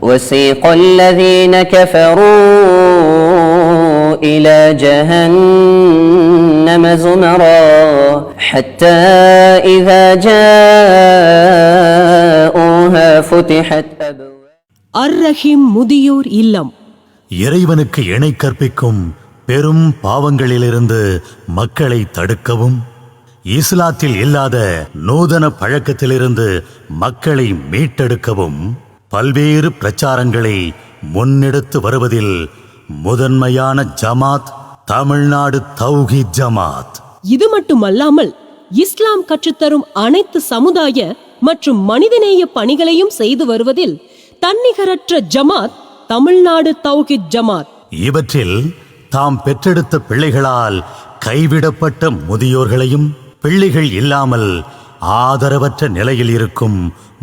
وسيق الذين كفروا إلى جهنم زمرا حتى إذا جاءوها فتحت أبواب அர் ரஹீம் முதியோர் இல்லம் இறைவனுக்கு இணை கற்பிக்கும் பெரும் பாவங்களிலிருந்து மக்களை தடுக்கவும் இஸ்லாத்தில் இல்லாத நூதன பழக்கத்திலிருந்து மக்களை மீட்டெடுக்கவும் பல்வேறு பிரச்சாரங்களை முன்னெடுத்து வருவதில் முதன்மையான ஜமாத் தமிழ்நாடு தௌஹீத் ஜமாத். இது மட்டுமல்லாமல் இஸ்லாம் கற்றுத்தரும் அனைத்து சமுதாய மற்றும் மனிதநேய பணிகளையும் செய்து வருவதில் தன்னிகரற்ற ஜமாத் தமிழ்நாடு தௌஹித் ஜமாத். இவற்றில் தாம் பெற்றெடுத்த பிள்ளைகளால் கைவிடப்பட்ட முதியோர்களையும் பிள்ளைகள் இல்லாமல் ஆதரவற்ற நிலையில் இருக்கும்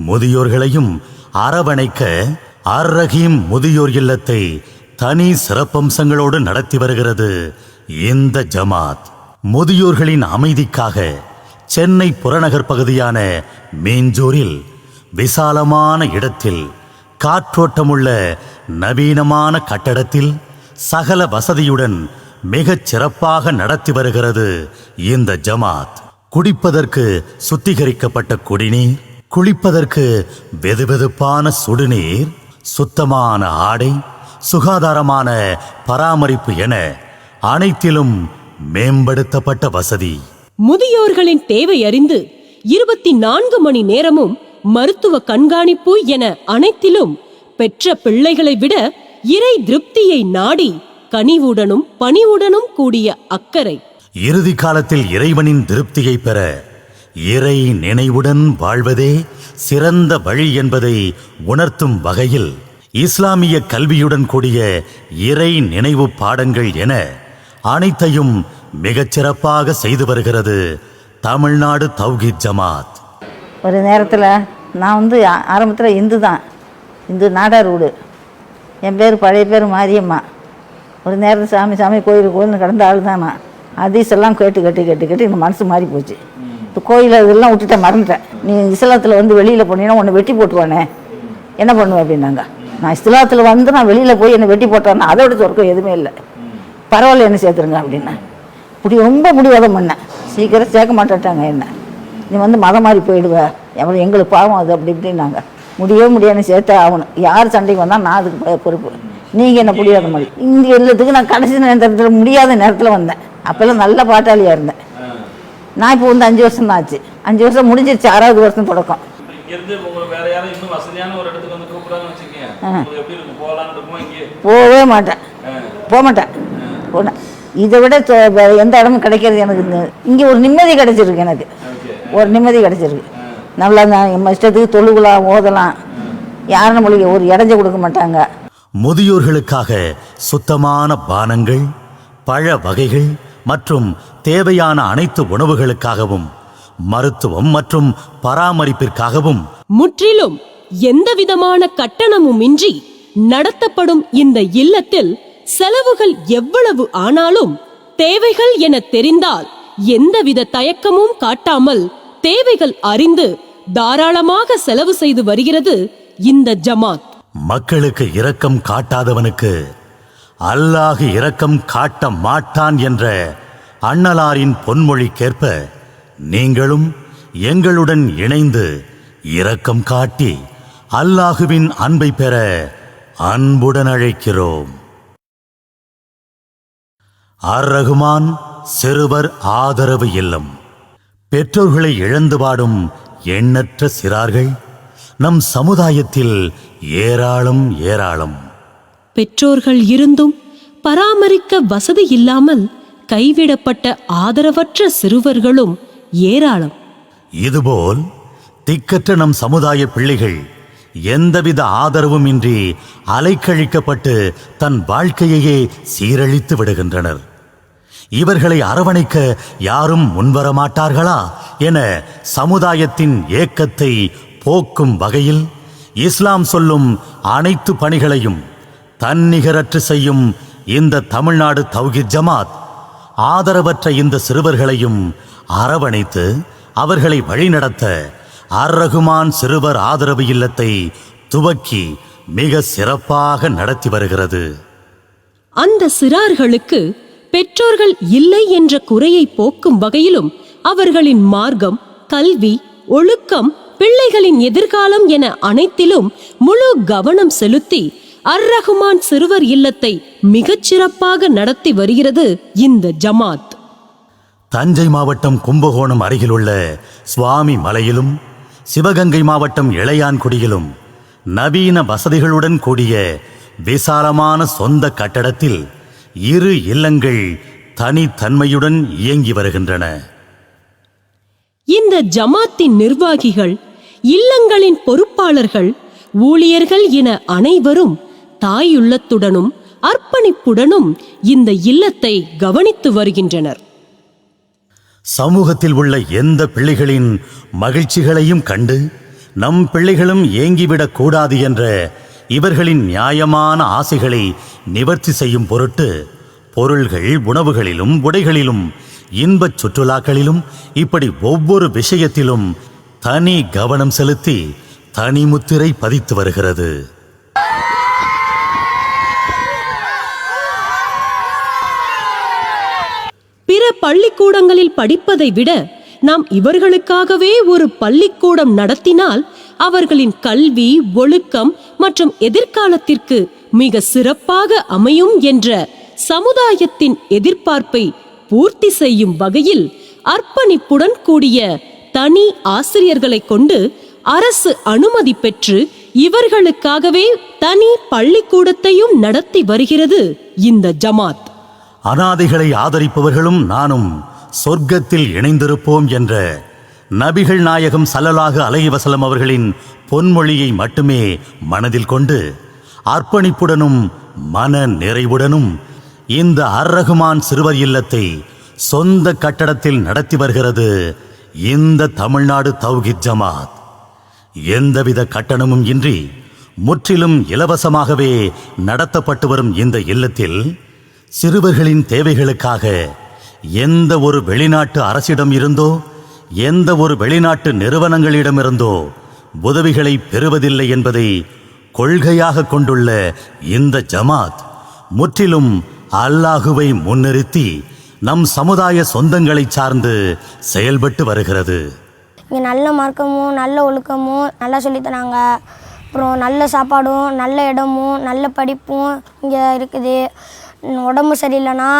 முதியோர்களையும் அரவணைக்க அர் ரஹீம் முதியோர் இல்லத்தை தனி சிறப்பம்சங்களோடு நடத்தி வருகிறது. இந்த ஜமாத் முதியோர்களின் அமைதிக்காக சென்னை புறநகர் பகுதியான மீஞ்சூரில் விசாலமான இடத்தில் காற்றோட்டமுள்ள நவீனமான கட்டடத்தில் சகல வசதியுடன் மிகச் சிறப்பாக நடத்தி வருகிறது இந்த ஜமாத். குடிப்பதற்கு சுத்திகரிக்கப்பட்ட குடிநீர் குளிப்பதற்கு வெதுவெதுப்பான சுடுநீர் சுத்தமான ஆடை சுகாதாரமான பராமரிப்பு என அனைத்திலும் மேம்படுத்தப்பட்ட வசதி. முதியோர்களின் தேவை அறிந்து இருபத்தி நான்கு மணி நேரமும் மருத்துவ கண்காணிப்பு என அனைத்திலும் பெற்ற பிள்ளைகளை விட இறை திருப்தியை நாடி கனிவுடனும் பணிவுடனும் கூடிய அக்கறை. இறுதி காலத்தில் இறைவனின் திருப்தியை பெற இறை நினைவுடன் வாழ்வதே சிறந்த வழி என்பதை உணர்த்தும் வகையில் இஸ்லாமிய கல்வியுடன் கூடிய இறை நினைவு பாடங்கள் என அனைத்தையும் மிகச்சிறப்பாக செய்து வருகிறது தமிழ்நாடு தௌஹீத் ஜமாத். ஒரு நேரத்தில் நான் வந்து ஆரம்பத்தில் இந்து தான். இந்து நாடார் வீடு. என் பேர் பழைய பேர் மாரியம்மா. ஒரு நேரத்தில் சாமி சாமி கோயில் கோயில்னு கடந்த ஆள் தான் நான். அதீஸ் எல்லாம் கேட்டு கேட்டு கேட்டு கேட்டு எனக்கு மனசு மாறி போச்சு கோயில் இதெல்லாம் விட்டுட்டேன் மறந்துட்டேன். நீ இஸ்லாத்தில் வந்து வெளியில் போனீங்கன்னா உன்னை வெட்டி போட்டுவானே என்ன பண்ணுவேன் அப்படின்னாங்க. நான் இஸ்லாத்தில் வந்து நான் வெளியில் போய் என்னை வெட்டி போட்டேன்னா அதை சொர்க்கம் எதுவுமே இல்லை. பரவாயில்ல என்ன சேர்த்துருங்க அப்படின்னா. இப்படி ரொம்ப முடிவாதம் பண்ணேன். சீக்கிரம் சேர்க்க மாட்டேட்டாங்க என்ன. நீ வந்து மதம் மாதிரி போயிடுவ. எவ்வளோ எங்களுக்கு பாவம் அது அப்படி இப்படின்னாங்க. முடியவே முடியாது சேர்த்தே ஆகணும். யார் சண்டைக்கு வந்தால் நான் அதுக்கு பொறுப்பு. நீங்கள் என்ன முடியாத மாதிரி. இங்கே எல்லாத்துக்கும் நான் கடைசி நேரத்தில் முடியாத நேரத்தில் வந்தேன். அப்போல்லாம் நல்ல பாட்டாளியாக இருந்தேன். நான் இப்போ வந்து அஞ்சு வருஷம் தான் ஆச்சு. அஞ்சு வருஷம் முடிஞ்சிருச்சு ஆறாவது வருஷம் தொடக்கம். போகவே மாட்டேன். போக மாட்டேன். போனேன் இதை விட எந்த இடமும் கிடைக்கிறது எனக்கு இங்கே ஒரு நிம்மதி கிடைச்சிருக்கு எனக்கு. ஒரு நிம்மதி கிடைச்சிருக்கு. நல்லா நான் நம்ம இஷ்டத்துக்கு தொழுகலாம் ஓதலாம் யாரும் நம்மளுக்கு ஒரு இடைஞ்ச கொடுக்க மாட்டாங்க. முதியோர்களுக்காக சுத்தமான பானங்கள் பழ வகைகள் மற்றும் தேவையான அனைத்து உணவுகளுக்காகவும் மருத்துவம் மற்றும் பராமரிப்பிற்காகவும். முற்றிலும் எந்தவிதமான கட்டணமும் இன்றி நடத்தப்படும் இந்த இல்லத்தில் செலவுகள் எவ்வளவு ஆனாலும் தேவைகள் என தெரிந்தால் எந்தவித தயக்கமும் காட்டாமல் தேவைகள் அறிந்து தாராளமாக செலவு செய்து வருகிறது இந்த ஜமாத். மக்களுக்கு இரக்கம் காட்டாதவனுக்கு அல்லாஹ் இரக்கம் காட்ட மாட்டான் என்ற அண்ணலாரின் பொன்மொழிக்கேற்ப நீங்களும் எங்களுடன் இணைந்து இரக்கம் காட்டி அல்லாஹுவின் அன்பை பெற அன்புடன் அழைக்கிறோம். அர் ரகுமான் சிறுவர் ஆதரவு இல்லம். பெற்றோர்களை இழந்து வாடும் எண்ணற்ற சிறார்கள் நம் சமுதாயத்தில் ஏராளம் ஏராளம். பெற்றோர்கள் இருந்தும் பராமரிக்க வசதி இல்லாமல் கைவிடப்பட்ட ஆதரவற்ற சிறுவர்களும் ஏராளம். இதுபோல் திக்கற்ற நம் சமுதாய பிள்ளைகள் எந்தவித ஆதரவும் இன்றி அலைக்கழிக்கப்பட்டு தன் வாழ்க்கையையே சீரழித்து விடுகின்றனர். இவர்களை அரவணைக்க யாரும் முன்வர மாட்டார்களா என சமுதாயத்தின் ஏக்கத்தை போக்கும் வகையில் இஸ்லாம் சொல்லும் அனைத்து பணிகளையும் தன்னிகரற்று செய்யும் இந்த தமிழ்நாடு தௌஹித் ஜமாத். ஆதரவற்ற இந்த சிறுவர்களையும் அரவணைத்து அவர்களை வழிநடத்த அர் ரகுமான் சிறுவர் ஆதரவு இல்லத்தை துவக்கி மிக சிறப்பாக நடத்தி வருகிறது. அந்த சிறார்களுக்கு பெற்றோர்கள் இல்லை என்ற குறையை போக்கும் வகையிலும் அவர்களின் மார்க்கம் கல்வி ஒழுக்கம் பிள்ளைகளின் எதிர்காலம் என அனைத்திலும் முழு கவனம் செலுத்தி அர் ரஹ்மான் சிறுவர் இல்லத்தை மிகச் சிறப்பாக நடத்தி வருகிறது இந்த ஜமாத். தஞ்சை மாவட்டம் கும்பகோணம் அருகிலுள்ள சுவாமி மலையிலும் சிவகங்கை மாவட்டம் இளையான்குடியிலும் நவீன வசதிகளுடன் கூடிய விசாலமான சொந்த கட்டடத்தில் இரு இல்லங்கள் தனித்தன்மையுடன் இயங்கி வருகின்றன. இந்த ஜமாத்தின் நிர்வாகிகள் இல்லங்களின் பொறுப்பாளர்கள் ஊழியர்கள் என அனைவரும் தாயுள்ளத்துடனும் அர்ப்பணிப்புடனும் இந்த இல்லத்தை கவனித்து வருகின்றனர். சமூகத்தில் உள்ள எந்த பிள்ளைகளின் மகிழ்ச்சிகளையும் கண்டு நம் பிள்ளைகளும் ஏங்கிவிடக் கூடாது என்ற இவர்களின் நியாயமான ஆசைகளை நிவர்த்தி செய்யும் பொருட்டு பொருள்கள் உணவுகளிலும் உடைகளிலும் இன்பச் சுற்றுலாக்களிலும் இப்படி ஒவ்வொரு விஷயத்திலும் தனி கவனம் செலுத்தி தனி முத்திரை பதித்து வருகிறது. பிற பள்ளிக்கூடங்களில் படிப்பதை விட நாம் இவர்களுக்காகவே ஒரு பள்ளிக்கூடம் நடத்தினால் அவர்களின் கல்வி ஒழுக்கம் மற்றும் எதிர்காலத்திற்கு மிக சிறப்பாக அமையும் என்ற சமுதாயத்தின் எதிர்பார்ப்பை பூர்த்தி செய்யும் வகையில் அர்ப்பணிப்புடன் கூடிய தனி ஆசிரியர்களை கொண்டு அரசு அனுமதி பெற்று இவர்களுக்காகவே தனி பள்ளிக்கூடத்தையும் நடத்தி வருகிறது இந்த ஜமாத். அனாதைகளை ஆதரிப்பவர்களும் நானும் சொர்க்கத்தில் இணைந்திருப்போம் என்ற நபிகள் நாயகம் சல்லலாக அலைவசலம் அவர்களின் பொன்மொழியை மட்டுமே மனதில் கொண்டு அர்ப்பணிப்புடனும் மன நிறைவுடனும் இந்த அர்ரகுமான் சிறுவர் இல்லத்தை சொந்த கட்டடத்தில் நடத்தி வருகிறது இந்த தமிழ்நாடு தௌஹித் ஜமாத். எந்தவித கட்டணமும் இன்றி முற்றிலும் இலவசமாகவே நடத்தப்பட்டு வரும் இந்த இல்லத்தில் சிறுவர்களின் தேவைகளுக்காக எந்த ஒரு வெளிநாட்டு அரசிடம் இருந்தோ எந்த ஒரு வெளிநாட்டு நிறுவனங்களிடமிருந்தோ உதவிகளை பெறுவதில்லை என்பதை கொள்கையாக கொண்டுள்ள இந்த ஜமாத் முற்றிலும் அல்லாஹுவை முன்னிறுத்தி நம் சமுதாய சொந்தங்களை சார்ந்து செயல்பட்டு வருகிறது. இங்கே நல்ல மார்க்கமும் நல்ல ஒழுக்கமும் நல்லா சொல்லித் தராங்க. அப்புறம் நல்ல சாப்பாடும் நல்ல இடமும் நல்ல படிப்பும் இங்கே இருக்குது. உடம்பு சரியில்லைன்னா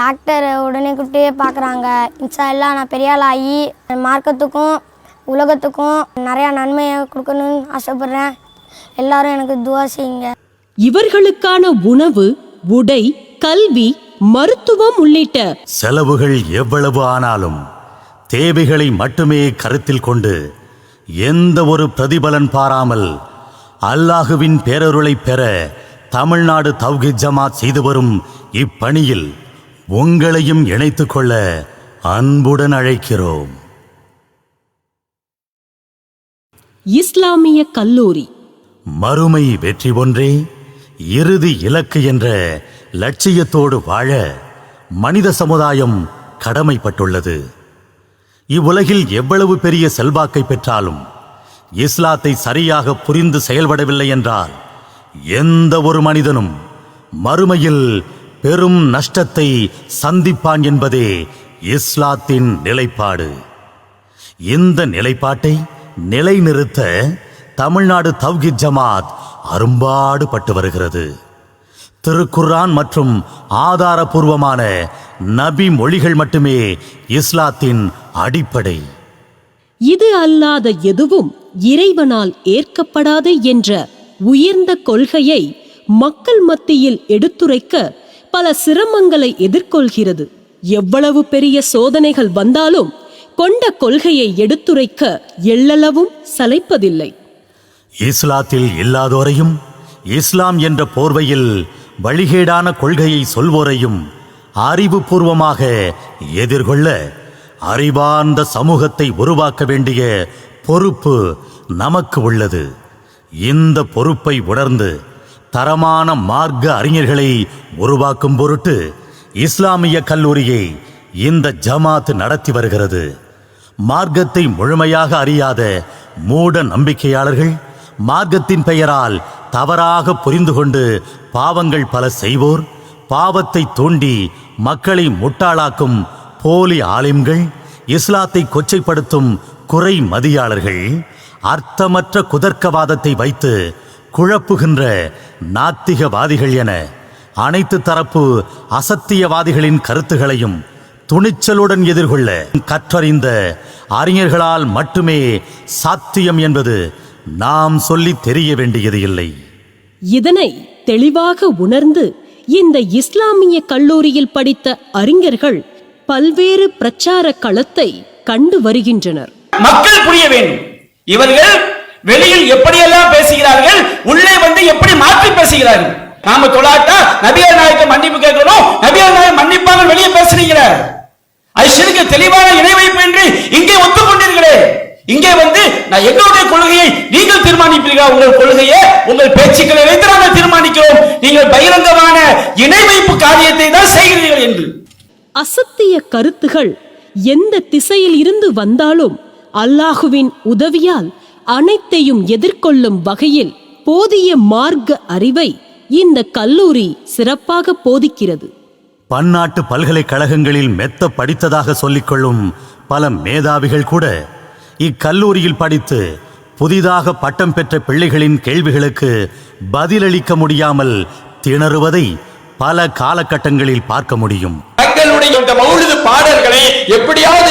டாக்டர் உடனே கூப்பிட்டு பார்க்குறாங்க. இன்ஷா எல்லாம் நான் பெரிய ஆள் ஆகி மார்க்கத்துக்கும் உலகத்துக்கும் நிறையா நன்மையை கொடுக்கணும்னு ஆசைப்பட்றேன். எல்லாரும் எனக்கு துவா செய்யுங்க. இவர்களுக்கான உணவு உடை கல்வி மருத்துவம் உள்ளிட்ட செலவுகள் எவ்வளவு ஆனாலும் தேவைகளை மட்டுமே கருத்தில் கொண்டு எந்த ஒரு பிரதிபலன் பாராமல் அல்லாஹுவின் பேரருளை பெற தமிழ்நாடு தௌஹித் ஜமாத் செய்து வரும் இப்பணியில் உங்களையும் இணைத்துக் கொள்ள அன்புடன் அழைக்கிறோம். இஸ்லாமிய கல்லூரி. மறுமை வெற்றி ஒன்றே இறுதி இலக்கு என்ற லட்சியத்தோடு வாழ மனித சமுதாயம் கடமைப்பட்டுள்ளது. இவ்வுலகில் எவ்வளவு பெரிய செல்வாக்கை பெற்றாலும் இஸ்லாத்தை சரியாக புரிந்து செயல்படவில்லை என்றால் எந்த ஒரு மனிதனும் மறுமையில் பெரும் நஷ்டத்தை சந்திப்பான் என்பதே இஸ்லாத்தின் நிலைப்பாடு. இந்த நிலைப்பாட்டை நிலைநிறுத்த தமிழ்நாடு தவ்ஹித் ஜமாத் அரும்பாடுபட்டு வருகிறது. திருக்குர்ஆன் மற்றும் ஆதாரபூர்வமான நபி மொழிகள் மட்டுமே இஸ்லாத்தின் அடிப்படை. இது அல்லாத எதுவும் இறைவனால் ஏற்கப்படாது என்ற உயர்ந்த கொள்கையை மக்கள் மத்தியில் எடுத்துரைக்க பல சிரமங்களை எதிர்கொள்கிறது. எவ்வளவு பெரிய சோதனைகள் வந்தாலும் கொண்ட கொள்கையை எடுத்துரைக்க எள்ளளவும் சளைப்பதில்லை இஸ்லாத்தில் இல்லாதோரையும் இஸ்லாம் என்ற போர்வையில் வழிகேடான கொள்கையை சொல்வோரையும் அறிவுபூர்வமாக எதிர்கொள்ள அறிவார்ந்த சமூகத்தை உருவாக்க வேண்டிய பொறுப்பு நமக்கு உள்ளது. இந்த பொறுப்பை உணர்ந்து தரமான மார்க்க அறிஞர்களை உருவாக்கும் பொருட்டு இஸ்லாமிய கல்லூரியை இந்த ஜமாத் நடத்தி வருகிறது. மார்க்கத்தை முழுமையாக அறியாத மூட நம்பிக்கையாளர்கள் மார்க்கத்தின் பெயரால் தவறாக புரிந்து கொண்டு பாவங்கள் பல செய்வோர் பாவத்தை தூண்டி மக்களை முட்டாளாக்கும் போலி ஆலிம்கள் இஸ்லாத்தை கொச்சைப்படுத்தும் குறை மதியாளர்கள் அர்த்தமற்ற குதர்க்கவாதத்தை வைத்து குழப்புகின்ற நாத்திகவாதிகள் என அனைத்து தரப்பு அசத்தியவாதிகளின் கருத்துகளையும் துணிச்சலுடன் எதிர்கொள்ள கற்றறிந்த அறிஞர்களால் மட்டுமே சாத்தியம் என்பது நாம் சொல்லித் தெரிய வேண்டியது இல்லை. இதனை தெளிவாக உணர்ந்து இந்த இஸ்லாமிய கல்லூரியில் படித்த அறிஞர்கள் பல்வேறு பிரச்சார களத்தை கண்டு வருகின்றனர். மக்கள் புரிய வேண்டும். இவர்கள் வெளியில் எப்படியெல்லாம் பேசுகிறார்கள் உள்ளே வந்து எப்படி மாற்றி பேசுகிறார்கள்? நாம தொழாட்டா நபியர் நாயக்க மன்னிப்பு கேட்கணும் நபியர் நாயகம் மன்னிப்பாங்க வெளியே பேசுறீங்க ஐஷனுக்கு தெளிவான இணை வைப்பு என்று இங்கே ஒத்துக்கொண்டீர்களே. இங்கே வந்து நான் எங்களுடைய கொள்கையை நீங்கள் தீர்மானிப்பீர்களா? உங்கள் கொள்கையை உங்கள் பேச்சுக்களை வைத்து நாங்கள் தீர்மானிக்கிறோம். நீங்கள் பகிரங்கமான இணை வைப்பு காரியத்தை தான் செய்கிறீர்கள் என்று. அசத்திய கருத்துகள் எந்த திசையில் இருந்து வந்தாலும் அல்லாஹுவின் உதவியால் அனைத்தையும் எதிர்கொள்ளும் வகையில் போதிய மார்க்க அறிவை இந்த கல்லூரி சிறப்பாக போதிக்கிறது. பன்னாட்டு பல்கலைக்கழகங்களில் மெத்த படித்ததாக சொல்லிக்கொள்ளும் பல மேதாவிகள் கூட இக்கல்லூரியில் படித்து புதிதாக பட்டம் பெற்ற பிள்ளைகளின் கேள்விகளுக்கு பதிலளிக்க முடியாமல் திணறுவதை பல காலகட்டங்களில் பார்க்க முடியும். தங்களுடைய இந்த மௌலிது பாடல்களை எப்படியாவது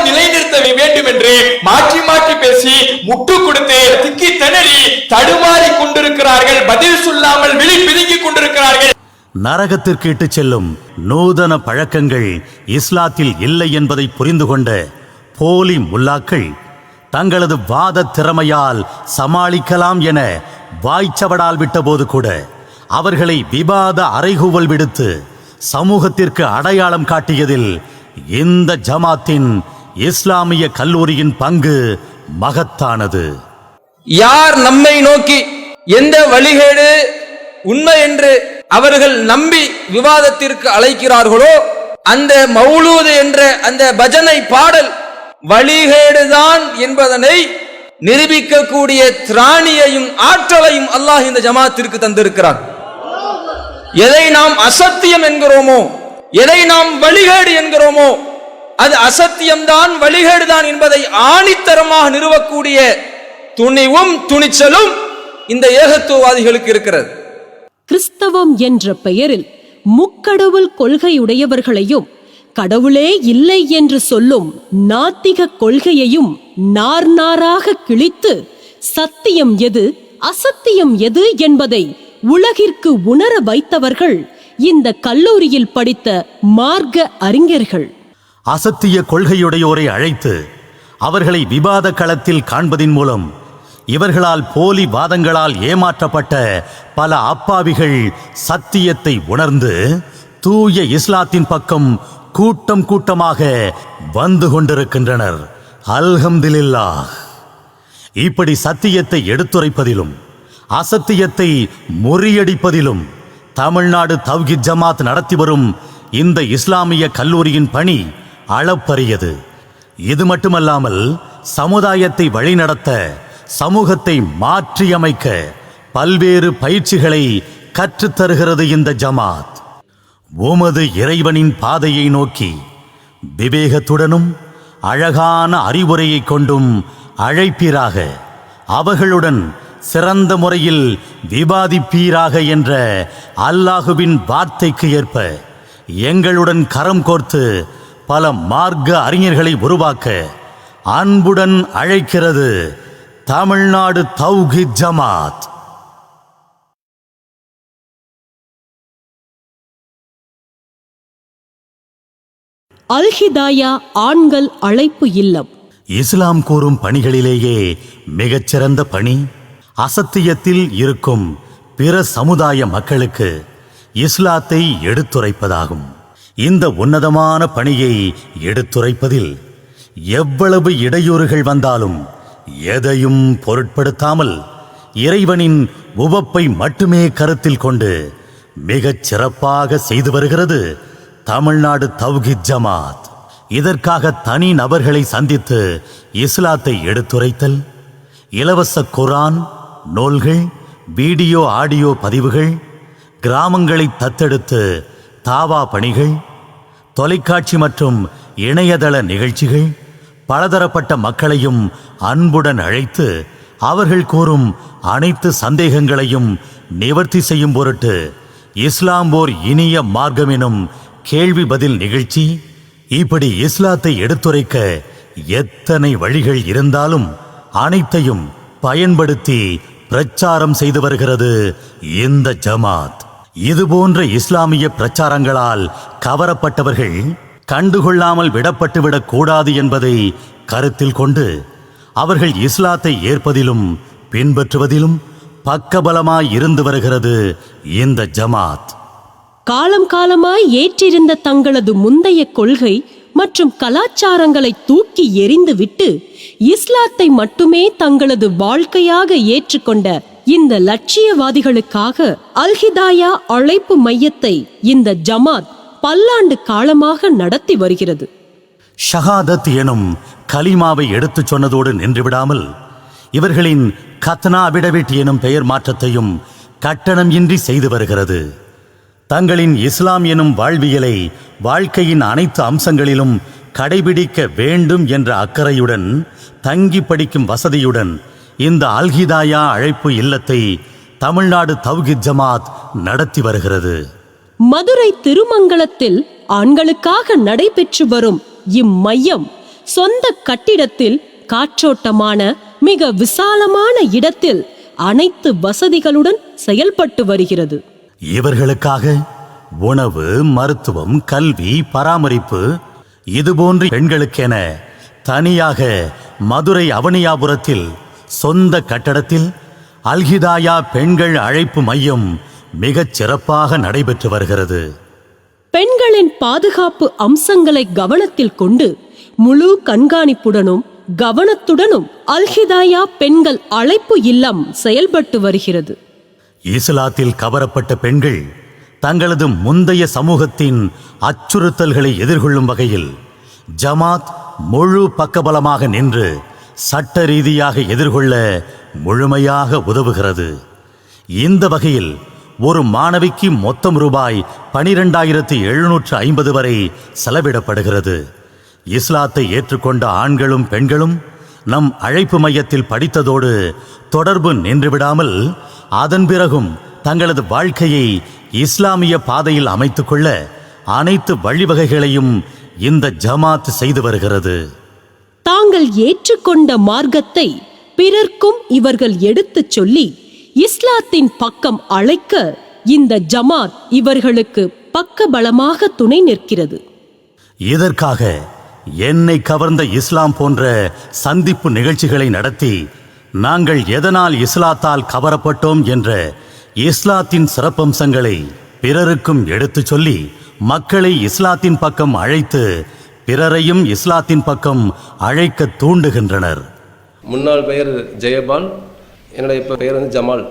நிலைநிறுத்த வேண்டும் என்று மாற்றி மாற்றி பேசி முட்டு கொடுத்து திக்கி திணறி தடுமாறி கொண்டிருக்கிறார்கள் பதில் சொல்லாமல் விழி பிதுங்கி கொண்டிருக்கிறார்கள். நரகத்திற்கு இட்டு செல்லும் நூதன பழக்கங்கள் இஸ்லாத்தில் இல்லை என்பதை புரிந்து கொண்ட போலி முல்லாக்கள் தங்களது வாத திறமையால் சமாளிக்கலாம் என வாய்ச்சவடால் விட்டபோது கூட அவர்களை விவாத அறைகூவல் விடுத்து சமூகத்திற்கு அடையாளம் காட்டியதில் இந்த ஜமாத்தின் இஸ்லாமிய கல்லூரியின் பங்கு மகத்தானது. யார் நம்மை நோக்கி எந்த வழிகேடு உண்மை என்று அவர்கள் நம்பி விவாதத்திற்கு அழைக்கிறார்களோ அந்த மௌலூது என்ற அந்த பஜனை பாடல் வழிகேடுதான் என்பதனை நிரூபிக்கக்கூடிய திராணியையும் ஆற்றலையும் அல்லாஹ் இந்த ஜமாத்திற்கு தந்திருக்கிறார் எதை நாம் அசத்தியம் என்கிறோமோ எதை நாம் வழிகேடு என்கிறோமோ அது அசத்தியம்தான் வழிகேடுதான் என்பதை ஆணித்தரமாக நிறுவக்கூடிய துணிவும் துணிச்சலும் இந்த ஏகத்துவவாதிகளுக்கு இருக்கிறது. கிறிஸ்தவம் என்ற பெயரில் முக்கடவுள் கொள்கையுடையவர்களையும் கடவுளே இல்லை என்று சொல்லும் நாத்திக கொள்கையையும் நார் நாராக கிழித்து சத்தியம் எது அசத்தியம் எது என்பதை உலகிற்கு உணர வைத்தவர்கள் இந்த கல்லூரியில் படித்த மார்க்க அறிஞர்கள். அசத்திய கொள்கையுடையோரை அழைத்து அவர்களை விவாத களத்தில் காண்பதின் மூலம் இவர்களால் போலி வாதங்களால் ஏமாற்றப்பட்ட பல அப்பாவிகள் சத்தியத்தை உணர்ந்து தூய இஸ்லாத்தின் பக்கம் கூட்டம் கூட்டமாக வந்து கொண்டிருக்கின்றனர். அல்ஹம்திலில்லா இப்படி சத்தியத்தை எடுத்துரைப்பதிலும் அசத்தியத்தை முறியடிப்பதிலும் தமிழ்நாடு தவ்ஹீத் ஜமாத் நடத்தி வரும் இந்த இஸ்லாமிய கல்லூரியின் பணி அளப்பரியது. இது மட்டுமல்லாமல் சமுதாயத்தை வழிநடத்த சமூகத்தை மாற்றியமைக்க பல்வேறு பயிற்சிகளை கற்றுத்தருகிறது இந்த ஜமாத். உமது இறைவனின் பாதையை நோக்கி விவேகத்துடனும் அழகான அறிவுரையை கொண்டும் அழைப்பீராக. அவர்களுடன் சிறந்த முறையில் விவாதிப்பீராக என்ற அல்லாஹுவின் வார்த்தைக்கு ஏற்ப எங்களுடன் கரம் கோர்த்து பல மார்க்க அறிஞர்களை உருவாக்க அன்புடன் அழைக்கிறது தமிழ்நாடு தௌஹீத் ஜமாத். அல்ஹிதாயா ஆண்கள் அழைப்பு இல்லம். இஸ்லாம் கூறும் பணிகளிலேயே மிகச்சிறந்த பணி அசத்தியத்தில் இருக்கும் பிற சமுதாய மக்களுக்கு இஸ்லாத்தை எடுத்துரைப்பதாகும். இந்த உன்னதமான பணியை எடுத்துரைப்பதில் எவ்வளவு இடையூறுகள் வந்தாலும் எதையும் பொருட்படுத்தாமல் இறைவனின் உவப்பை மட்டுமே கருத்தில் கொண்டு மிகச் சிறப்பாக செய்து வருகிறது தமிழ்நாடு தவ்ஹீத் ஜமாத். இதற்காக தனி நபர்களை சந்தித்து இஸ்லாத்தை எடுத்துரைத்தல் இலவச குரான் நூல்கள் வீடியோ ஆடியோ பதிவுகள் கிராமங்களை தத்தெடுத்து தாவா பணிகள் தொலைக்காட்சி மற்றும் இணையதள நிகழ்ச்சிகள் பலதரப்பட்ட மக்களையும் அன்புடன் அழைத்து அவர்கள் கூறும் அனைத்து சந்தேகங்களையும் நிவர்த்தி செய்யும் பொருட்டு இஸ்லாம் ஓர் இனிய மார்க்கம் எனும் கேள்வி பதில் நிகழ்ச்சி இப்படி இஸ்லாத்தை எடுத்துரைக்க எத்தனை வழிகள் இருந்தாலும் அனைத்தையும் பயன்படுத்தி பிரச்சாரம் செய்து வருகிறது இந்த ஜமாத். இதுபோன்ற இஸ்லாமிய பிரச்சாரங்களால் கவரப்பட்டவர்கள் கண்டுகொள்ளாமல் விடப்பட்டுவிடக் கூடாது என்பதை கருத்தில் கொண்டு அவர்கள் இஸ்லாத்தை ஏற்பதிலும் பின்பற்றுவதிலும் பக்கபலமாய் இருந்து வருகிறது இந்த ஜமாத். காலம் காலமாய் ஏற்றிருந்த தங்களது முந்தைய கொள்கை மற்றும் கலாச்சாரங்களை தூக்கி எறிந்துவிட்டு இஸ்லாத்தை மட்டுமே தங்களது வாழ்க்கையாக ஏற்றுக்கொண்ட இந்த லட்சியவாதிகளுக்காக அல்ஹிதாயா அழைப்பு மையத்தை இந்த ஜமாத் பல்லாண்டு காலமாக நடத்தி வருகிறது. ஷஹாதத் எனும் கலிமாவை எடுத்துச் சொன்னதோடு நின்றுவிடாமல் இவர்களின் கத்னா விடவிட் எனும் பெயர் மாற்றத்தையும் கட்டணம் இன்றி செய்து வருகிறது. தங்களின் இஸ்லாம் எனும் வாழ்வியலை வாழ்க்கையின் அனைத்து அம்சங்களிலும் கடைபிடிக்க வேண்டும் என்ற அக்கறையுடன் தங்கி படிக்கும் வசதியுடன் இந்த அல்ஹிதாயா அழைப்பு இல்லத்தை தமிழ்நாடு தவ்ஹீத் ஜமாத் நடத்தி வருகிறது. மதுரை திருமங்கலத்தில் ஆண்களுக்காக நடைபெற்று வரும் இம்மையம் சொந்த கட்டிடத்தில் காற்றோட்டமான மிக விசாலமான இடத்தில் அனைத்து வசதிகளுடன் செயல்பட்டு வருகிறது. இவர்களுக்காக உணவு மருத்துவம் கல்வி பராமரிப்பு இதுபோன்ற பெண்களுக்கென தனியாக மதுரை அவனியாபுரத்தில் சொந்த கட்டடத்தில் அல்ஹிதாயா பெண்கள் அழைப்பு மையம் மிகச் சிறப்பாக நடைபெற்று வருகிறது. பெண்களின் பாதுகாப்பு அம்சங்களை கவனத்தில் கொண்டு முழு கண்காணிப்புடனும் கவனத்துடனும் அல்ஹிதாயா பெண்கள் அழைப்பு இல்லம் செயல்பட்டு வருகிறது. இஸ்லாத்தில் கவரப்பட்ட பெண்கள் தங்களது முந்தைய சமூகத்தின் அச்சுறுத்தல்களை எதிர்கொள்ளும் வகையில் ஜமாத் முழு பக்கபலமாக நின்று சட்ட ரீதியாக எதிர்கொள்ள முழுமையாக உதவுகிறது. இந்த வகையில் ஒரு மாணவிக்கு மொத்தம் ரூபாய் பனிரெண்டாயிரத்தி எழுநூற்று ஐம்பது வரை செலவிடப்படுகிறது. இஸ்லாத்தை ஏற்றுக்கொண்ட ஆண்களும் பெண்களும் நம் அழைப்பு மையத்தில் படித்ததோடு தொடர்பு நின்றுவிடாமல் அதன் பிறகும் தங்களது வாழ்க்கையை இஸ்லாமிய பாதையில் அமைத்துக்கொள்ள அனைத்து வழிவகைகளையும் இந்த ஜமாத் செய்து வருகிறது. தாங்கள் ஏற்றுக்கொண்ட மார்க்கத்தை பிறர்க்கும் இவர்கள் எடுத்துச் சொல்லி இஸ்லாத்தின் பக்கம் அழைக்க இந்த ஜமாத் இவர்களுக்கு பக்கபலமாக துணை நிற்கிறது. இதற்காக என்னை கவர்ந்த இஸ்லாம் போன்ற சந்திப்பு நிகழ்ச்சிகளை நடத்தி நாங்கள் எதனால் இஸ்லாத்தால் கவரப்பட்டோம் என்ற இஸ்லாத்தின் சிறப்பம்சங்களை பிறருக்கும் எடுத்துச் சொல்லி மக்களை இஸ்லாத்தின் பக்கம் அழைத்து பிறரையும் இஸ்லாத்தின் பக்கம் அழைக்க தூண்டுகின்றனர். முன்னாள் பெயர் ஜெயபால் என்னோட இப்போ பெயர் வந்து ஜமால்.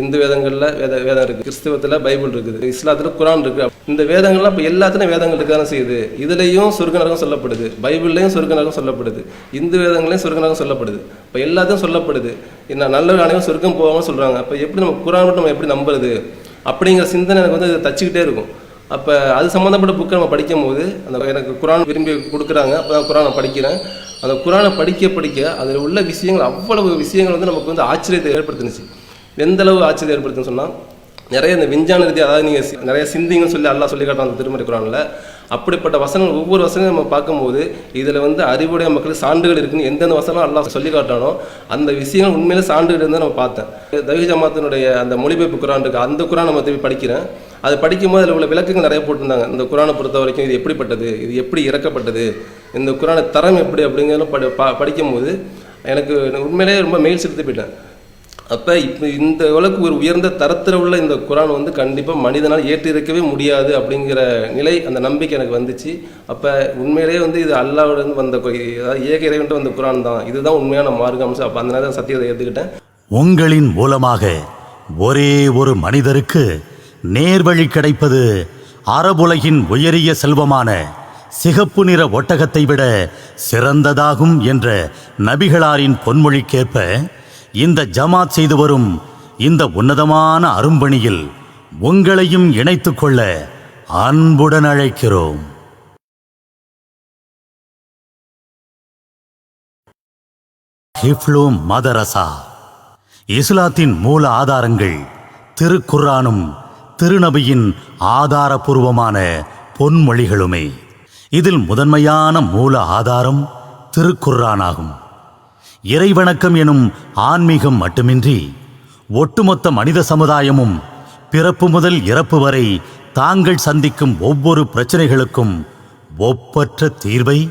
இந்து வேதங்களில் வேத வேதம் இருக்குது கிறிஸ்தவத்தில் பைபிள் இருக்குது. இஸ்லாத்தில் குரான் இருக்குது இந்த வேதங்கள்லாம் இப்போ எல்லாத்துலையும் வேதங்கள் இருக்க தானே செய்யுது. இதுலேயும் சொர்க்க நரகம் சொல்லப்படுது. பைபிள்லேயும் சொர்க்க நரகம் சொல்லப்படுது. இந்து வேதங்களையும் சொர்க்க நரகம் சொல்லப்படுது. இப்போ எல்லாத்தையும் சொல்லப்படுது. என்ன நல்ல அனைவரும் சொர்க்கம் போகாமல் சொல்கிறாங்க அப்போ எப்படி நம்ம குரான் மட்டும் நம்ம எப்படி நம்புறது? அப்படிங்கிற சிந்தனை எனக்கு வந்து தச்சுக்கிட்டே இருக்கும். அப்போ அது சம்மந்தப்பட்ட புக்கை நம்ம படிக்கும் போது அந்த எனக்கு குரான் விரும்பி கொடுக்குறாங்க. அப்போ தான் குரானை படிக்கிறேன். அந்த குரானை படிக்க படிக்க அதில் உள்ள விஷயங்கள் அவ்வளவு விஷயங்கள் வந்து நமக்கு வந்து ஆச்சரியத்தை ஏற்படுத்துனுச்சு. எந்த அளவு ஆச்சரியம் ஏற்படுத்துன்னு சொன்னால் நிறைய இந்த விஞ்ஞான ரீதியாக அதாவது நீங்கள் நிறைய சிந்திங்கன்னு சொல்லி அல்லா சொல்லி காட்டுறாங்க அந்த திருமறை குரானில். அப்படிப்பட்ட வசனங்கள் ஒவ்வொரு வசனையும் நம்ம பார்க்கும்போது இதில் வந்து அறிவுடைய மக்களுக்கு சான்றுகள் இருக்குன்னு எந்தெந்த வசனம் எல்லாம் சொல்லி காட்டானோ அந்த விஷயங்கள் உண்மையிலே சான்றுகள் இருந்தால் நம்ம பார்த்தேன். தவி ஜமாத்தினுடைய அந்த மொழிபெயர்ப்பு குரான் இருக்குது அந்த குரான் நம்ம திருப்பி படிக்கிறேன். அது படிக்கும்போது அதில் உள்ள விளக்கங்கள் நிறைய போட்டிருந்தாங்க. இந்த குரானை பொறுத்த வரைக்கும் இது எப்படிப்பட்டது? இது எப்படி இறக்கப்பட்டது? இந்த குரானை தரம் எப்படி அப்படிங்கிறதும் படி பா படிக்கும்போது எனக்கு உண்மையிலேயே ரொம்ப மெயில் செலுத்தி போயிட்டேன். அப்போ இப்போ இந்த அளவுக்கு ஒரு உயர்ந்த தரத்தில் உள்ள இந்த குரான் வந்து கண்டிப்பாக மனிதனால் ஏற்றிருக்கவே முடியாது அப்படிங்கிற நிலை அந்த நம்பிக்கை எனக்கு வந்துச்சு. அப்போ உண்மையிலேயே வந்து இது அல்லாவிலிருந்து வந்த அதாவது ஏக இறைவன்ட்டு வந்த குரான் தான். இதுதான் உண்மையான மார்க்கம் அம்சம் அப்போ அந்த நேரம் சத்தியத்தை ஏற்றுக்கிட்டேன் உங்களின் மூலமாக ஒரே ஒரு மனிதருக்கு நேர்வழி கிடைப்பது அரபுலகின் உயரிய செல்வமான சிகப்பு நிற ஒட்டகத்தை விட சிறந்ததாகும் என்ற நபிகளாரின் பொன்மொழிக்கேற்ப இந்த ஜமாத் செய்து வரும் இந்த உன்னதமான அரும்பணியில் உங்களையும் இணைத்து கொள்ள அன்புடன் அழைக்கிறோம். ஹிஃப்லு மதரசா. இஸ்லாத்தின் மூல ஆதாரங்கள் திருக்குர்ஆனும் திருநபியின் ஆதாரபூர்வமான பொன்மொழிகளுமே. இதில் முதன்மையான மூல ஆதாரம் திருக்குர்ரானாகும் இறைவணக்கம் எனும் ஆன்மீகம் மட்டுமின்றி ஒட்டுமொத்த மனித சமுதாயமும் பிறப்பு முதல் இறப்பு வரை தாங்கள் சந்திக்கும் ஒவ்வொரு பிரச்சனைகளுக்கும் ஒப்பற்ற தீர்வை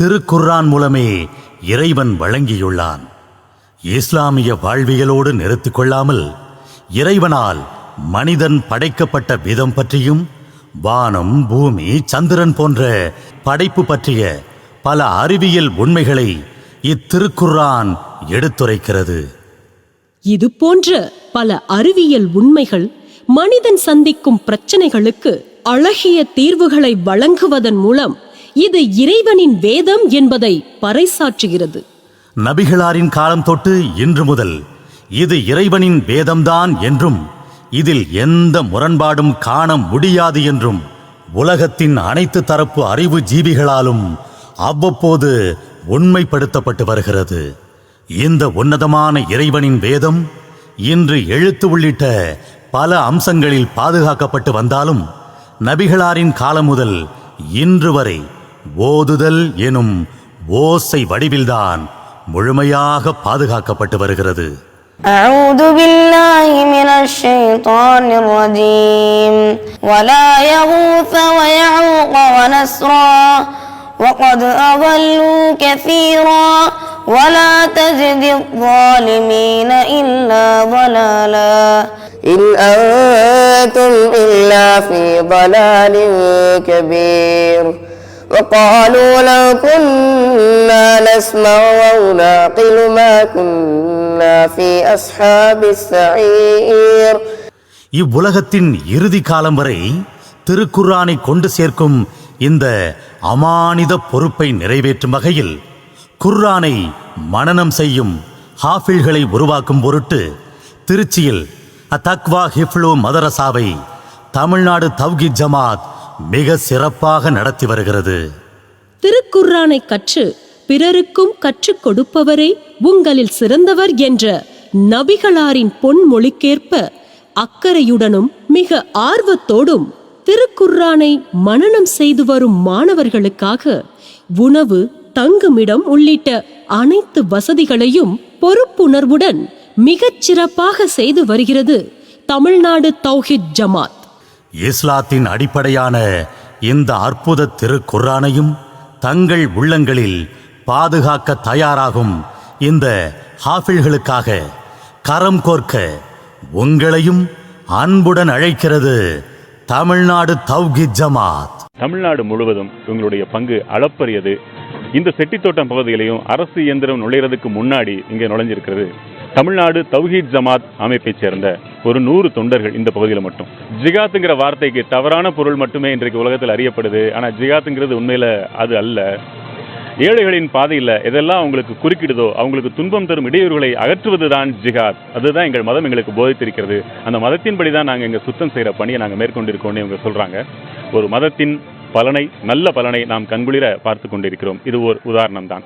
திருக்குர்ரான் மூலமே இறைவன் வழங்கியுள்ளான். இஸ்லாமிய வாழ்வியலோடு நிறுத்திக் கொள்ளாமல் இறைவனால் மனிதன் படைக்கப்பட்ட விதம் பற்றியும் வானம் பூமி சந்திரன் போன்ற படைப்பு பற்றிய பல அறிவியல் உண்மைகளை இத்திருக்குர்ஆன் எடுத்துரைக்கிறது. இது போன்ற பல அறிவியல் உண்மைகள் மனிதன் சந்திக்கும் பிரச்சனைகளுக்கு அழகிய தீர்வுகளை வழங்குவதன் மூலம் இது இறைவனின் வேதம் என்பதை பறைசாற்றுகிறது. நபிகளாரின் காலம் தொட்டு இன்று முதல் இது இறைவனின் வேதம்தான் என்றும் இதில் எந்த முரண்பாடும் காண முடியாது என்றும் உலகத்தின் அனைத்து தரப்பு அறிவு ஜீவிகளாலும் அவ்வப்போது உண்மைப்படுத்தப்பட்டு வருகிறது. இந்த உன்னதமான இறைவனின் வேதம் இன்று எழுத்து உள்ளிட்ட பல அம்சங்களில் பாதுகாக்கப்பட்டு வந்தாலும் நபிகளாரின் காலம் முதல் இன்று வரை ஓதுதல் எனும் ஓசை வடிவில்தான் முழுமையாக பாதுகாக்கப்பட்டு வருகிறது. أعوذ بالله من الشيطان الرجيم. ولا يغوث ويعوق ونسرا. وقد أضلوا كثيرا. ولا تجد الظالمين إلا ضلالا. إن أنتم إلا في ضلال كبير. وقالوا لو كنا نسمع أو نعقل ما كنا في أصحاب السعير இவ்வுலகத்தின் இறுதி காலம் வரை திருக்குர்ஆனை கொண்டு சேர்க்கும் இந்த அமானித பொறுப்பை நிறைவேற்றும் வகையில் குர்ஆனை மனனம் செய்யும் ஹாஃபில்களை உருவாக்கும் பொருட்டு திருச்சியில் அத்தக்வா ஹிஃப்லு மதரசாவை தமிழ்நாடு தவ்கி ஜமாத் மிக சிறப்பாக நடத்தி வருகிறது. திருக்குர்ஆனை கற்று பிறருக்கும் கற்றுக் கொடுப்பவரே உங்களில் சிறந்தவர் என்ற நபிகளாரின் பொன்மொழிக்கேற்ப அக்கறையுடனும் மிக ஆர்வத்தோடும் திருக்குர்ஆனை மனனம் செய்து வரும் மாணவர்களுக்காக உணவு தங்குமிடம் உள்ளிட்ட அனைத்து வசதிகளையும் பொறுப்புணர்வுடன் மிகச் சிறப்பாக செய்து வருகிறது தமிழ்நாடு தௌஹித் ஜமாத். இஸ்லாத்தின் அடிப்படையான இந்த அற்புத திருக்குர்ஆனையும் தங்கள் உள்ளங்களில் பாதுகாக்க தயாராகும் இந்த ஹாஃபில்களுக்காக கரம் கோர்க்க உங்களையும் அன்புடன் அழைக்கிறது தமிழ்நாடு தௌஹித் ஜமாத். தமிழ்நாடு முழுவதும் இவங்களுடைய பங்கு அளப்பரியது. இந்த செட்டித்தோட்டம் பகுதியிலையும் அரசு இயந்திரம் நுழையிறதுக்கு முன்னாடி இங்கே நுழைஞ்சிருக்கிறது. தமிழ்நாடு தௌஹீத் ஜமாத் அமைப்பைச் சேர்ந்த ஒரு நூறு தொண்டர்கள் இந்த பகுதியில் மட்டும். ஜிகாத்துங்கிற வார்த்தைக்கு தவறான பொருள் மட்டுமே இன்றைக்கு உலகத்தில் அறியப்படுது. ஆனால் ஜிகாத்துங்கிறது உண்மையில் அது அல்ல. ஏழைகளின் பாதையில் எதெல்லாம் அவங்களுக்கு குறுக்கிடுதோ அவங்களுக்கு துன்பம் தரும் இடையூறுகளை அகற்றுவது தான் ஜிகாத். அதுதான் எங்கள் மதம் எங்களுக்கு போதித்திருக்கிறது. அந்த மதத்தின்படி தான் நாங்கள் இங்கே சுத்தம் செய்கிற பணியை நாங்கள் மேற்கொண்டிருக்கோம்னு இவங்க சொல்கிறாங்க ஒரு மதத்தின் பலனை நல்ல பலனை நாம் கண்குளிர பார்த்து கொண்டிருக்கிறோம். இது ஒரு உதாரணம் தான்